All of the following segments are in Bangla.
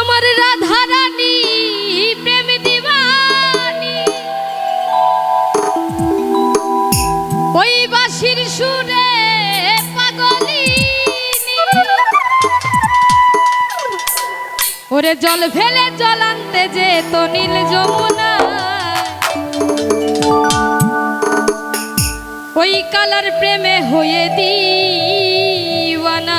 আমার রাধা রানী প্রেম দিবানি। ওই বাসির সুরে ওরে জল ফেলে জল আনতে যেত নীল যমুনা। ওই কালার প্রেমে হয়ে দিওয়ানা।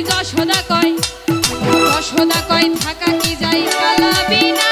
যশোদা কয় যশোদা কয় থাকা কি যাই পালাবি না